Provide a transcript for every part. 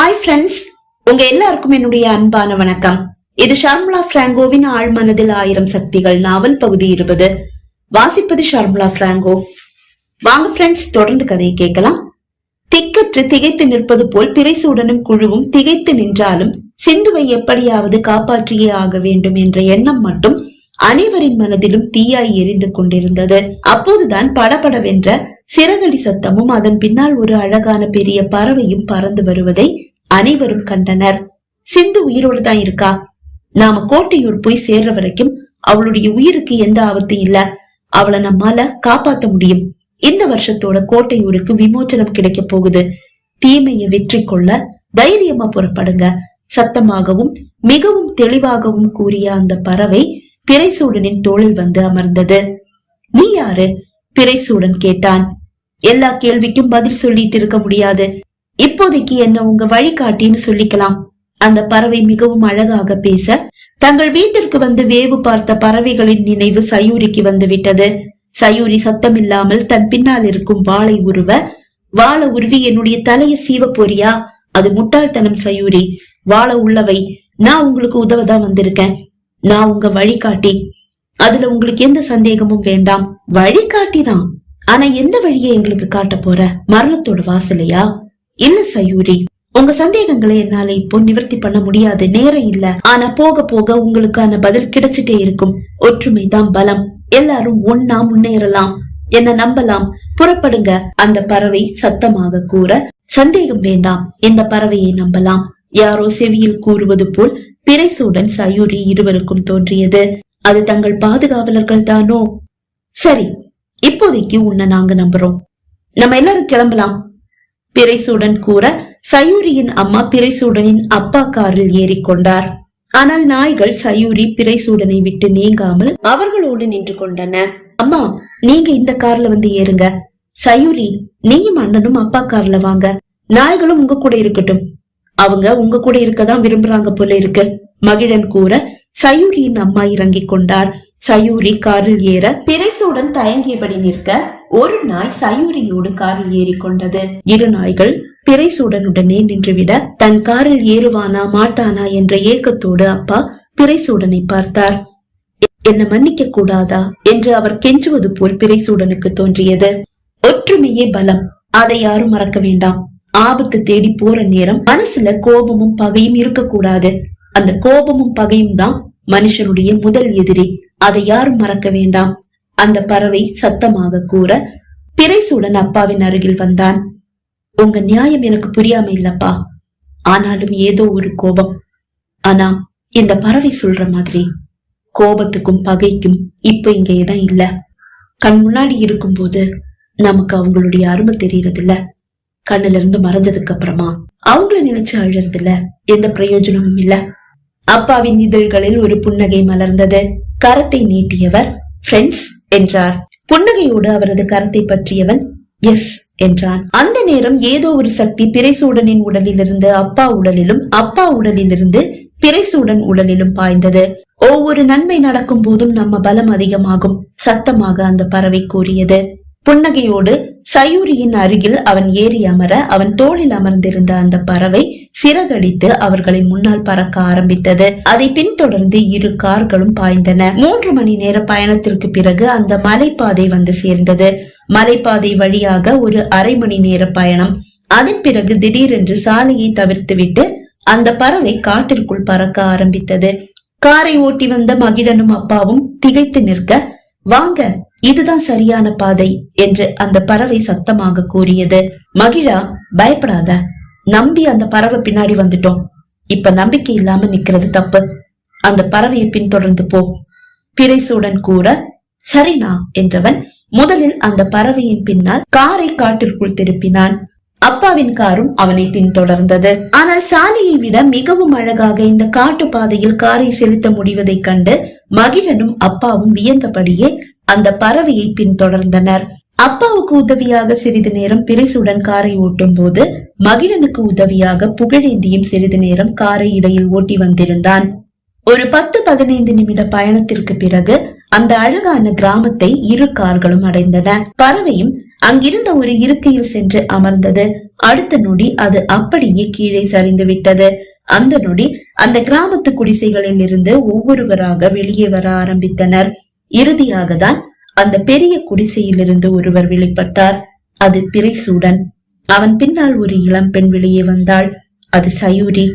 Hi friends உங்க எல்லாருக்கும் என்னுடைய அன்பான வணக்கம். இது ஷர்முலா பிராங்கோவின் ஆழ்மனதில் ஆயிரம் சக்திகள் நாவல் பகுதி இருபது. வாசிப்பது ஷர்மிளா பிராங்கோ. வாங்க ஃப்ரெண்ட்ஸ் தொடர்ந்து கதையை கேட்கலாம். திக்கற்று திகைத்து நிற்பது போல் பிறைசூடனும் குழுவும் திகைத்து நின்றாலும் சிந்துவை எப்படியாவது காப்பாற்றியே ஆக வேண்டும் என்ற எண்ணம் மட்டும் அனைவரின் மனதிலும் தீயாய் எரிந்து கொண்டிருந்தது. அப்போதுதான் படபடவென்ற சிறகடி சத்தமும் அதன் பின்னால் ஒரு அழகான பெரிய பறவையும் பறந்து வருவதை அனைவரும் கண்டனர். சிந்து உயிரோடு தான் இருக்கா? நாம கோட்டையூர் போய் சேர்ற வரைக்கும் அவளுடைய உயிருக்கு எந்த ஆபத்தும் இல்ல. அவளை நம்மால காப்பாத்த முடியும். இந்த வருஷத்தோட கோட்டையூருக்கு விமோச்சனம் கிடைக்க போகுது. தீமையை வெற்றி கொள்ள தைரியமா புறப்படுங்க. சத்தமாகவும் மிகவும் தெளிவாகவும் கூறிய அந்த பறவை பிறைசூடனின் தோளில் வந்து அமர்ந்தது. நீ யாரு? பிறைசூடன் கேட்டான். எல்லா கேள்விக்கும் பதில் சொல்லிட்டு இருக்க முடியாது. இப்போதைக்கு என்ன உங்க வழிகாட்டின்னு சொல்லிக்கலாம். அந்த பறவை மிகவும் அழகாக பேச தங்கள் வீட்டிற்கு வந்து வேவு பார்த்த பறவைகளின் நினைவு சயூரிக்கு வந்து விட்டது. சயூரி சத்தமில்லாமல் தன் பின்னால் இருக்கும் வாளை உருவ வாழ உருவி என்னுடைய தலையை சீவ போறியா? அது முட்டாள்தனம் சயூரி. வாழ உள்ளவை நான் உங்களுக்கு உதவதான் வந்திருக்கேன். நான் உங்க வழிகாட்டி. அதுல உங்களுக்கு எந்த சந்தேகமும் வேண்டாம். வழிகாட்டி தான். ஆனா எந்த வழியை எங்களுக்கு காட்ட போற? மரணத்தோட வாசலையா என்ன சயூரி? உங்க சந்தேகங்களை என்னால இப்போ நிவர்த்தி பண்ண முடியாது நேரம் இல்ல. ஆனா போக போக உங்களுக்கான பதில் கிடைச்சிட்டே இருக்கும். ஒற்றுமைதான் பலம். எல்லாரும் ஒன்னா முன்னேறலாம். என்ன நம்பலாம்? புறப்படுங்க. அந்த பறவை சத்தமாக கூற சந்தேகம் வேண்டாம். இந்த பறவையை நம்பலாம். யாரோ செவியில் கூறுவது போல் பிரைசுடன் சயூரி இருவருக்கும் தோன்றியது. அது தங்கள் பாதுகாவலர்கள் தானோ? சரி இப்போதைக்கு உன்னை நாங்க நம்புறோம். நம்ம எல்லாரும் கிளம்பலாம். பிரைசூடன் கூற சயூரியின் அம்மா பிரைசூடனின் அப்பா காரில் ஏறிக்கொண்டார். ஆனால் நாய்கள் சயூரி பிரைசூடனை விட்டு நீங்காமல் அவர்களோடு நின்று கொண்டன. அம்மா நீங்க இந்த கார்ல வந்து ஏறுங்க. சயூரி நீயும் அண்ணனும் அப்பா கார்ல வாங்க. நாய்களும் உங்க கூட இருக்கட்டும். அவங்க உங்க கூட இருக்கதான் விரும்புறாங்க போல இருக்கு. மகிழன் கூற சயூரியின் அம்மா இறங்கிக் கொண்டார். சயூரி காரில் ஏற பிரைசூடன் தயங்கியபடி நிற்க ஒரு நாய் சயூரியோடு காரில் ஏறிக்கொண்டது. இரு நாய்கள் பிறைசூடனுடனே நின்றுவிட தன் காரில் ஏறுவானா மாட்டானா என்ற ஏக்கத்தோடு அப்பா பிறைசூடனை பார்த்தார். என்ன மன்னிக்க கூடாதா? என்று அவர் கெஞ்சுவது போல் பிறைசூடனுக்கு தோன்றியது. ஒற்றுமையே பலம். அதை யாரும் மறக்க வேண்டாம். ஆபத்து தேடி போற நேரம் மனசுல கோபமும் பகையும் இருக்கக்கூடாது. அந்த கோபமும் பகையும் தான் மனுஷனுடைய முதல் எதிரி. அதை யாரும் மறக்க வேண்டாம். அந்த பறவை சத்தமாக கூற பிறைசூடன் அப்பாவின் அருகில் வந்தான். உங்க நியாயம் எனக்கு புரியாம இல்லப்பா. ஆனாலும் ஏதோ ஒரு கோபம். ஆனா இந்த பறவை சொல்ற மாதிரி கோபத்துக்கும் பகைக்கும் இப்ப இங்க இடம் இல்ல. கண் முன்னாடி இருக்கும்போது நமக்கு அவங்களுடைய அருமை தெரியறது இல்ல கண்ணுல இருந்து மறைஞ்சதுக்கு அப்புறமா அவங்கள நினைச்சு அழறது இல்ல எந்த பிரயோஜனமும் இல்ல. அப்பாவின் இதழ்களில் ஒரு புன்னகை மலர்ந்தது. கரத்தை நீட்டியவர் ஃப்ரெண்ட்ஸ் என்றார். புன்னகையோடு அவரது கரத்தை பற்றியவன் எஸ் என்றான். அந்த நேரம் ஏதோ ஒரு சக்தி பிறைசூடனின் உடலிலிருந்து அப்பா உடலிலும் அப்பா உடலிலிருந்து பிறைசூடன் உடலிலும் பாய்ந்தது. ஒவ்வொரு நன்மை நடக்கும் போதும் நம்ம பலம் அதிகமாகும் சத்தமாக அந்த பறவை கூறியது. புன்னகையோடு சயூரியின் அருகில் அவன் ஏறி அமர அவன் தோளில் அமர்ந்திருந்த அந்த பறவை சிறகடித்து அவர்களின் முன்னால் பறக்க ஆரம்பித்தது. அதை பின்தொடர்ந்து இரு கார்களும் பாய்ந்தன. மூன்று மணி நேர பயணத்திற்கு பிறகு அந்த மலைப்பாதை வந்து சேர்ந்தது. மலைப்பாதை வழியாக ஒரு அரை மணி நேர பயணம். அதன் பிறகு திடீரென்று சாலையை தவிர்த்துவிட்டு அந்த பறவை காட்டிற்குள் பறக்க ஆரம்பித்தது. காரை ஓட்டி வந்த மகிழனும் அப்பாவும் திகைத்து நிற்க வாங்க இதுதான் சரியான பாதை என்று அந்த பறவை சத்தமாக கூறியது. மகிழா பயப்படாத. நம்பி அந்த பறவை பின்னாடி வந்துட்டோம். இப்ப நம்பிக்கை இல்லாம நிக்கிறது தப்பு. அந்த பறவையை பின்தொடர்ந்து போ. பிரைசூடன் கூற சரினா என்றவன் முதலில் அந்த பறவையின் பின்னால் காரை காட்டிற்குள் திருப்பினான். அப்பாவின் காரும் அவனை பின்தொடர்ந்தது. ஆனால் சாலையை விட மிகவும் அழகாக இந்த காட்டு பாதையில் காரை செலுத்த முடிவதைக் கண்டு மகிழனும் அப்பாவும் வியந்தபடியே அந்த பறவையை பின்தொடர்ந்தனர். அப்பாவுக்கு உதவியாக சிறிது நேரம் பிரிசுடன் காரை ஓட்டும் போது மகிழனுக்கு உதவியாக புகழேந்தியும் சிறிது நேரம் காரை இடையில் ஓட்டி வந்திருந்தான். ஒரு பத்து பதினைந்து நிமிட பயணத்திற்கு பிறகு அந்த அழகான கிராமத்தை இரு கார்களும் அடைந்தன. பறவையும் அங்கிருந்த ஒரு இருக்கையில் சென்று அமர்ந்தது. அடுத்த நொடி அது அப்படியே கீழே சரிந்து விட்டது. அந்த நொடி அந்த கிராமத்து குடிசைகளில் இருந்து ஒவ்வொருவராக வெளியே வர ஆரம்பித்தனர். இறுதியாக தான் அந்த பெரிய குடிசையிலிருந்து ஒருவர் வெளிப்பட்டார். அது பிறைசூடன் அவன் பின்னால் ஒரு இளம் பெண் வெளியே வந்தாள். அது சயூரி.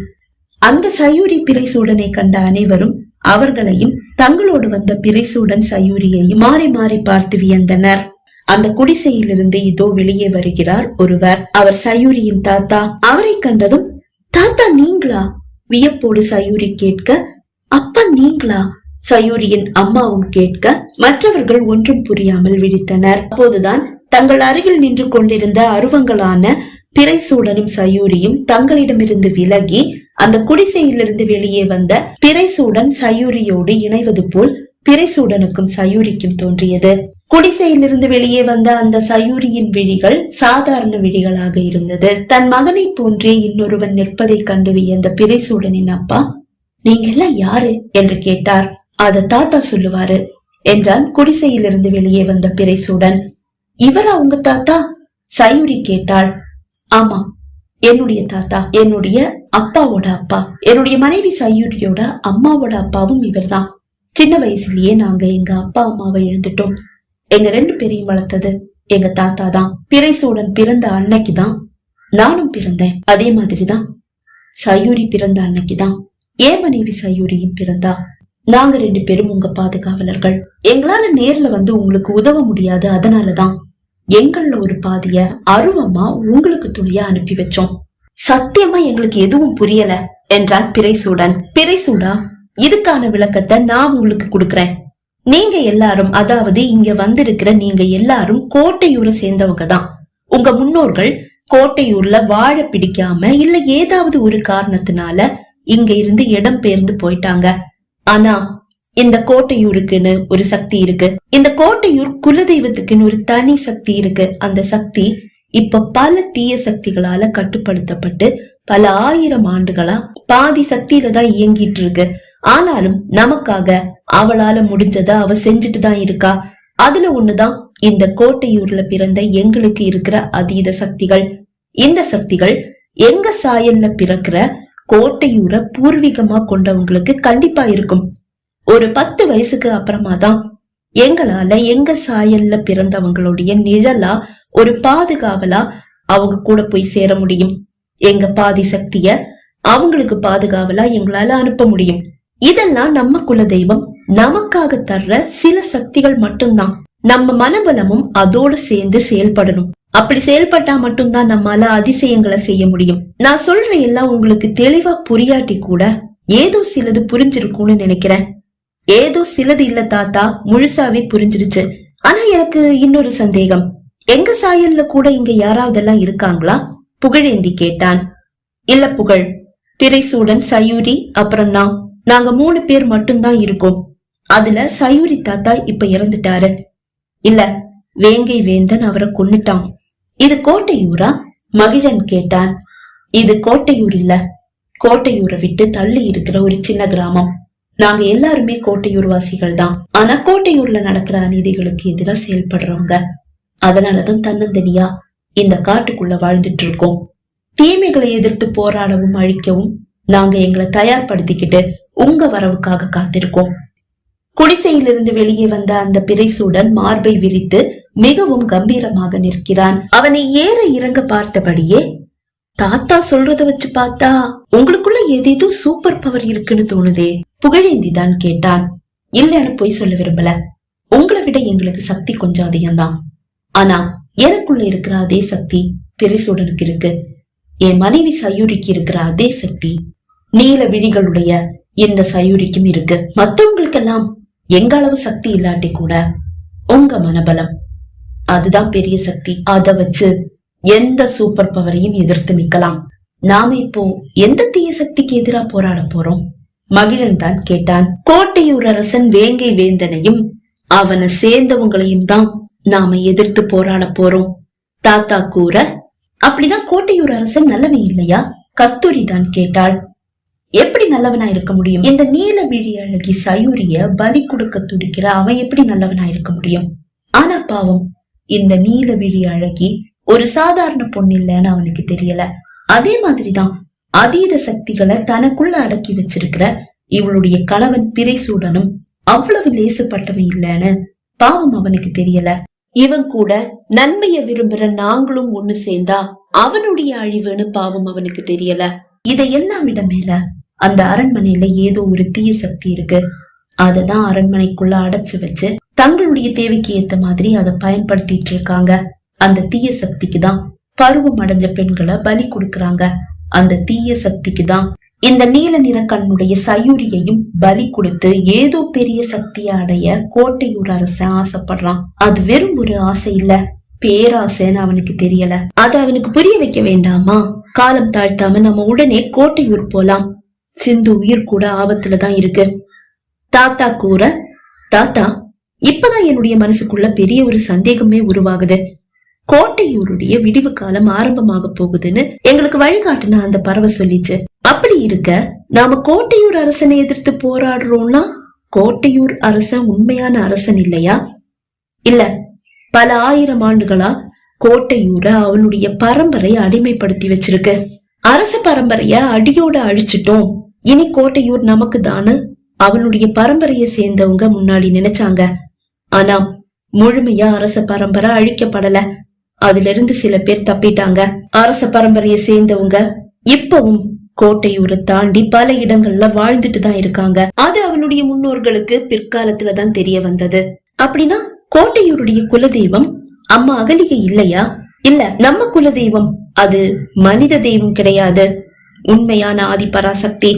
அந்த சயூரி பிறைசூடனை கண்ட அனைவரும் அவர்களையும் தங்களோடு வந்த பிறைசூடன் சயூரியையும் மாறி மாறி பார்த்து வியந்தனர். அந்த குடிசையிலிருந்து இதோ வெளியே வருகிறார் ஒருவர். அவர் சயூரியின் தாத்தா. அவரை கண்டதும் தாத்தா நீங்களா? வியப்போடு சயூரி கேட்க அப்பா நீங்களா? சயூரியின் அம்மாவும் கேட்க மற்றவர்கள் ஒன்றும் புரியாமல் விழித்தனர். அப்போதுதான் தங்கள் அருகில் நின்று கொண்டிருந்த அருவங்களான பிறைசூடனும் சயூரியும் தங்களிடமிருந்து விலகி அந்த குடிசையிலிருந்து வெளியே வந்த பிறைசூடன் சயூரியோடு இணைவது போல் பிறைசூடனுக்கும் சயூரிக்கும் தோன்றியது. குடிசையிலிருந்து வெளியே வந்த அந்த சயூரியின் விழிகள் சாதாரண விழிகளாக இருந்தது. தன் மகனை போன்றே இன்னொருவன் நிற்பதை கண்டு வியந்த பிறைசூடனின் அப்பா நீங்க எல்லாம் யாரு? என்று கேட்டார். அத தாத்தா சொல்லுவாரு என்றான் குடிசையிலிருந்து வெளியே வந்த பிறைசூடன் இவரா உங்க தாத்தா? சயூரி கேட்டாள். ஆமா என்னுடைய தாத்தா என்னுடைய அப்பாவோட அப்பா. என்னுடைய மனைவி சயூரியோட அம்மாவோட அப்பாவும் இவர்தான். சின்ன வயசுலயே நாங்க எங்க அப்பா அம்மாவை இழந்துட்டோம். எங்க ரெண்டு பேரையும் வளர்த்தது எங்க தாத்தா தான் பிறைசூடன் பிறந்த அன்னைக்கு தான் நானும் பிறந்தேன். அதே மாதிரிதான் சயூரி பிறந்த அன்னைக்கு தான் என் மனைவி சயூரியும் பிறந்தா. நாங்க ரெண்டு பேரும் உங்க பாதுகாவலர்கள். எங்களால நேர்ல வந்து உங்களுக்கு உதவ முடியாது அதனாலதான் எங்கள ஒரு பாதிய அருவமா உங்களுக்கு துணியா அனுப்பி வச்சோம். சத்தியமா எங்களுக்கு எதுவும் புரியல என்றான் பிறைசூடன். பிறைசூடா இதுக்கான விளக்கத்தை நான் உங்களுக்கு கொடுக்கறேன். நீங்க எல்லாரும் அதாவது இங்க வந்திருக்கிற நீங்க எல்லாரும் கோட்டையூரை சேர்ந்தவங்க தான் உங்க முன்னோர்கள் கோட்டையூர்ல வாழ பிடிக்காம இல்ல ஏதாவது ஒரு காரணத்தினால இங்க இருந்து இடம் பெயர்ந்து போயிட்டாங்க. ஆனா இந்த கோட்டையூருக்குன்னு ஒரு சக்தி இருக்கு. இந்த கோட்டையூர் குலதெய்வத்துக்குன்னு ஒரு தனி சக்தி இருக்கு. அந்த சக்தி இப்ப பல தீய சக்திகளால கட்டுப்படுத்தப்பட்டு பல ஆயிரம் ஆண்டுகளா பாதி சக்தியில தான் இயங்கிட்டு இருக்கு. ஆனாலும் நமக்காக அவளால முடிஞ்சத அவ செஞ்சுட்டு தான் இருக்கா. அதுல ஒண்ணுதான் இந்த கோட்டையூர்ல பிறந்த எங்களுக்கு இருக்கிற அதீத சக்திகள். இந்த சக்திகள் எங்க சாயல்ல பிறக்கிற கோட்டையூரை பூர்வீகமா கொண்டவங்களுக்கு கண்டிப்பா இருக்கும். ஒரு பத்து வயசுக்கு அப்புறமா தான் எங்களால எங்க சாயல்ல பிறந்தவங்களுடைய நிழலா ஒரு பாதுகாவலா அவங்க கூட போய் சேர முடியும். எங்க பாதி சக்திய அவங்களுக்கு பாதுகாவலா எங்களால அனுப்ப முடியும். இதெல்லாம் நம்ம குலதெய்வம் நமக்காக தர்ற சில சக்திகள் மட்டும்தான். நம்ம மனபலமும் அதோடு சேர்ந்து செயல்படணும். அப்படி செயல்பட்டா மட்டும்தான் நம்மால அதிசயங்களை செய்ய முடியும். நான் சொல்ற எல்லாம் உங்களுக்கு தெளிவா புரியாட்டி கூட ஏதோ சிலது புரிஞ்சிருக்கும்னு நினைக்கிறேன். ஏதோ சிலது இல்ல தாத்தா முழுசாவே புரிஞ்சிருச்சு. ஆனா எனக்கு இன்னொரு சந்தேகம். எங்க சாயல்ல கூட இங்க யாராவதெல்லாம் இருக்காங்களா? புகழேந்தி கேட்டான். இல்ல புகழ் பிறைசூடன் சயூரி அப்புறம் நான். நாங்க மூணு பேர் மட்டும்தான் இருக்கோம். அதுல சயூரி தாத்தா இப்ப இறந்துட்டாரு. இல்ல வேங்கை வேந்தன் அவரை கொன்னுட்டான். இது கோட்டையூரா? மகிழன் கேட்டான். இது கோட்டையூர் இல்ல. கோட்டையூரை விட்டு தள்ளி இருக்கிற ஒரு சின்ன கிராமம். நாங்க எல்லாருமே கோட்டையூர் வாசிகள் தான் ஆனா கோட்டையூர்ல நடக்கிற அநீதிகளுக்கு எதிராக செயல்படுறவங்க. அதனாலதான் தன்னந்தனியா இந்த காட்டுக்குள்ள வாழ்ந்துட்டு இருக்கோம் தீமைகளை எதிர்த்து போராடவும் அழிக்கவும் நாங்க எங்களை தயார்படுத்திக்கிட்டு உங்க வரவுக்காக காத்திருக்கோம். குடிசையிலிருந்து வெளியே வந்த அந்த பிறைசூடன் மார்பை விரித்து மிகவும் கம்பீரமாக நிற்கிறான். அவனை ஏற இறங்க பார்த்தபடியே தாத்தா சொல்றத வச்சு பார்த்தா உங்களுக்குள்ள ஏதேதோ சூப்பர் பவர் இருக்குன்னு தோணுதே. புகழேந்தி தான் கேட்டான் இல்லன்னு போய் சொல்ல விரும்பல. உங்களை விட எங்களுக்கு சக்தி கொஞ்சம் அதிகம்தான். ஆனா எனக்குள்ள இருக்கிற அதே சக்தி பிறைசூடனுக்கு இருக்கு. என் மனைவி சயூரிக்கு இருக்கிற அதே சக்தி நீல விழிகளுடைய இந்த சயூரிக்கும் இருக்கு. மத்தவங்களுக்கெல்லாம் எங்க அளவு சக்தி இல்லாட்டி கூட உங்க மனபலம் அதுதான் பெரிய சக்தி. அத வச்சு எந்த சூப்பர் பவரையும் எதிர்த்து நிக்கலாம் நாம இப்போ எந்த தீய சக்திக்கு எதிரா போராட போறோம்? மகிழன் தான் கேட்டான். கோட்டையூர் அரசன் வேங்கை வேந்தனையும் அவனை சேர்ந்தவங்களையும் தான் நாம எதிர்த்து போராட போறோம். தாத்தா கூற அப்படின்னா கோட்டையூர் அரசன் நல்லவன் இல்லையா? கஸ்தூரி தான் கேட்டாள். எப்படி நல்லவனா இருக்க முடியும்? இந்த நீல விழி அழகி சயூரிய பலி கொடுக்க துடிக்கிற அவன் எப்படி நல்லவனா இருக்க முடியும்? ஆனா பாவம் இந்த நீல விழி அழகி ஒரு சாதாரண பொண்ணு இல்லைன்னு அவனுக்கு தெரியல. அதே மாதிரிதான் அதீத சக்திகளை தனக்குள்ள அடக்கி வச்சிருக்கிற இவளுடைய கணவன் பிரைசூடனும் அவ்வளவு லேசுப்பட்டவன் இல்லைன்னு பாவம் அவனுக்கு தெரியல. இவன் கூட நன்மைய விரும்புற நாங்களும் ஒண்ணு சேர்ந்தா அவனுடைய அழிவுன்னு பாவம் அவனுக்கு தெரியல. இதையெல்லாம் விட மேல அந்த அரண்மனையில ஏதோ ஒரு தீய சக்தி இருக்கு. அததான் அரண்மனைக்குள்ள அடைச்சு வச்சு தங்களுடைய தேவைக்கு ஏத்த மாதிரி அதை பயன்படுத்திட்டு இருக்காங்க. அந்த தீய சக்திக்கு தான் பருவம் அடைஞ்ச பெண்களை பலி கொடுக்கறாங்க. அந்த தீய சக்திக்கு தான் இந்த நீல நிற கண்ணுடைய சயூரியையும் பலி கொடுத்து ஏதோ பெரிய சக்தியை அடைய கோட்டையூர் அரசன் ஆசைப்படுறான். அது வெறும் ஒரு ஆசை இல்ல பேராசைன்னு அவனுக்கு தெரியல. அதை அவனுக்கு புரிய வைக்க வேண்டாமா? காலம் தாழ்த்தாம நம்ம உடனே கோட்டையூர் போலாம். சிந்து உயிர் கூட ஆபத்துல தான் இருக்கு. தாத்தா கூற தாத்தா இப்பதான் என்னுடைய மனசுக்குள்ள பெரிய ஒரு சந்தேகமே உருவாகுது. கோட்டையூருடைய விடிவு காலம் ஆரம்பமாக போகுதுன்னு எங்களுக்கு வழிகாட்டுன அந்த பறவை சொல்லிச்சு. அப்படி இருக்க நாம கோட்டையூர் அரசனை எதிர்த்து போராடுறோம்னா கோட்டையூர் அரசன் உண்மையான அரசன் இல்லையா? இல்ல பல ஆயிரம் ஆண்டுகளா கோட்டையூரை அவனுடைய பரம்பரை அடிமைப்படுத்தி வச்சிருக்கு. அரச பரம்பரைய அடியோட அழிச்சிட்டோம். இனி கோட்டையூர் நமக்கு தானு அவனுடைய பரம்பரையை சேர்ந்தவங்க முன்னாடி நினைச்சாங்க. ஆனா முழுமையா அரச பரம்பரை அழிக்கப்படல. அதுல இருந்து சில பேர் தப்பிட்டாங்க. அரச பரம்பரையை சேர்ந்தவங்க இப்பவும் கோட்டையூரை தாண்டி பல இடங்கள்ல வாழ்ந்துட்டு தான் இருக்காங்க. அது அவனுடைய முன்னோர்களுக்கு பிற்காலத்துலதான் தெரிய வந்தது. அப்படின்னா கோட்டையூருடைய குலதெய்வம் அம்மா அகலிகை இல்லையா? இல்ல நம்ம குலதெய்வம் அது மனித தெய்வம் கிடையாது. உண்மையான ஆதிபராசக்தி.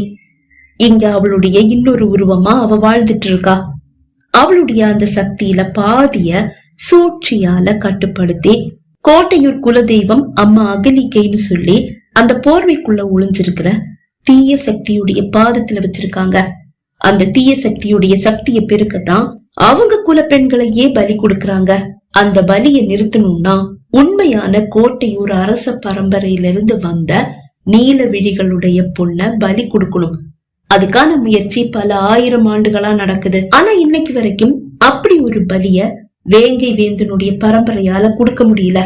இங்க அவளுடைய இன்னொரு உருவமா அவ வாழ்ந்துட்டு இருக்கா அவளுடைய அந்த சக்தியில பாதிய சூழ்ச்சியால கட்டுப்படுத்தி கோட்டையூர் குலதெய்வம் அம்மா அகலிகைன்னு சொல்லி அந்த போர்வைக்குள்ள ஒளிஞ்சிருக்கிற தீய சக்தியுடைய பாதத்துல வச்சிருக்காங்க. அந்த தீய சக்தியுடைய சக்தியை பெருக்கத்தான் அவங்க குல பெண்களையே பலி கொடுக்கறாங்க. அந்த பலியை நிறுத்தணும்னா உண்மையான கோட்டையூர் அரச பரம்பரையிலிருந்து வந்த நீல விழிகளுடைய பொண்ண பலி கொடுக்கணும். அதுக்கான முயற்சி பல ஆயிரம் ஆண்டுகளா நடக்குது. ஆனா இன்னைக்கு வரைக்கும் அப்படி ஒரு பலிய வேங்கை வேந்தனுடைய பரம்பரையால கொடுக்க முடியல.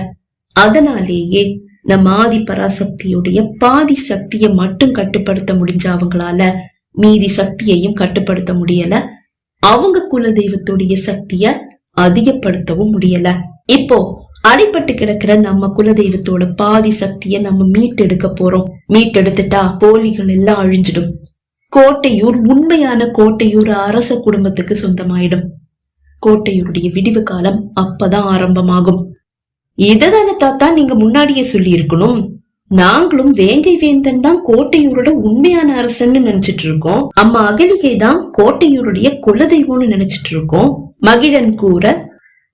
அதனாலேயே நம்ம ஆதி பராசக்தியுடைய பாதி சக்தியை மட்டும் கட்டுப்படுத்த முடிஞ்ச அவங்களால மீதி சக்தியையும் கட்டுப்படுத்த முடியல. அவங்க குல தெய்வத்துடைய சக்திய அதிகப்படுத்தவும் முடியல. இப்போ அடிபட்டு கிடக்கிற நம்ம குலதெய்வத்தோட பாதி சக்திய நம்ம மீட்டெடுக்க போறோம். மீட்டெடுத்துட்டா போலிகள் எல்லாம் அழிஞ்சிடும். கோட்டையூர் உண்மையான கோட்டையூர் அரச குடும்பத்துக்கு சொந்தமாயிடும். கோட்டையூருடைய விடிவு காலம் அப்பதான் ஆரம்பமாகும். இததான தாத்தா நீங்க முன்னாடியே சொல்லி இருக்கணும் நாங்களும் வேங்கை வேந்தன் தான் கோட்டையூரோட உண்மையான அரசன்னு நினைச்சிட்டு இருக்கோம் அம்மா அகலிகை தான் கோட்டையூருடைய குலதெய்வம்னு நினைச்சிட்டு இருக்கோம் மகிழன் கூற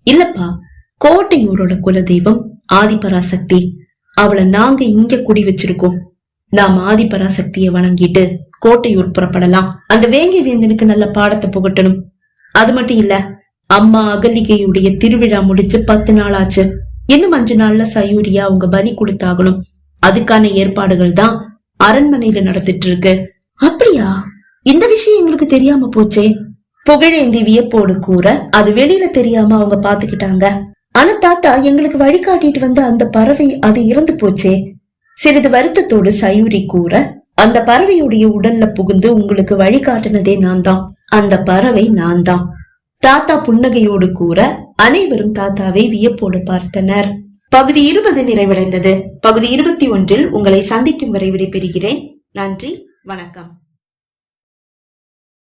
இல்லப்பா கோட்டையூரோட குலதெய்வம் ஆதிபராசக்தி. அவளை நாங்க இங்க குடி வச்சிருக்கோம். நாம் ஆதிபராசக்தியை வணங்கிட்டு கோட்டையூர் புறப்படலாம். அந்த வேங்கை வேந்தனுக்கு நல்ல பாடத்தை புகட்டணும். அது மட்டும் இல்ல அம்மா அகலிகையுடைய திருவிழா முடிச்சு பத்து நாள் ஆச்சு. இன்னும் அஞ்சு நாள்ல சயூரியா அவங்க பலி கொடுத்தாகணும். அதுக்கான ஏற்பாடுகள் தான் அரண்மனையில நடத்திட்டு இருக்கு. அப்படியா? இந்த விஷயம் எங்களுக்கு தெரியாம போச்சே. புகழேந்தி வியப்போடு கூற அது வெளியில தெரியாம அவங்க பாத்துக்கிட்டாங்க. ஆனா தாத்தா எங்களுக்கு வழிகாட்டிட்டு வந்த அந்த பறவை அது இறந்து போச்சே. சிறிது வருத்தத்தோடு சயூரி கூற அந்த பறவையுடைய உடல்ல புகுந்து உங்களுக்கு வழிகாட்டினதே நான் தான் அந்த பறவை நான் தான் தாத்தா புன்னகையோடு கூற அனைவரும் தாத்தாவை வியப்போடு பார்த்தனர். பகுதி இருபது நிறைவடைந்தது. பகுதி இருபத்தி ஒன்றில் உங்களை சந்திக்கும் வரை விடைபெறுகிறேன். நன்றி வணக்கம்.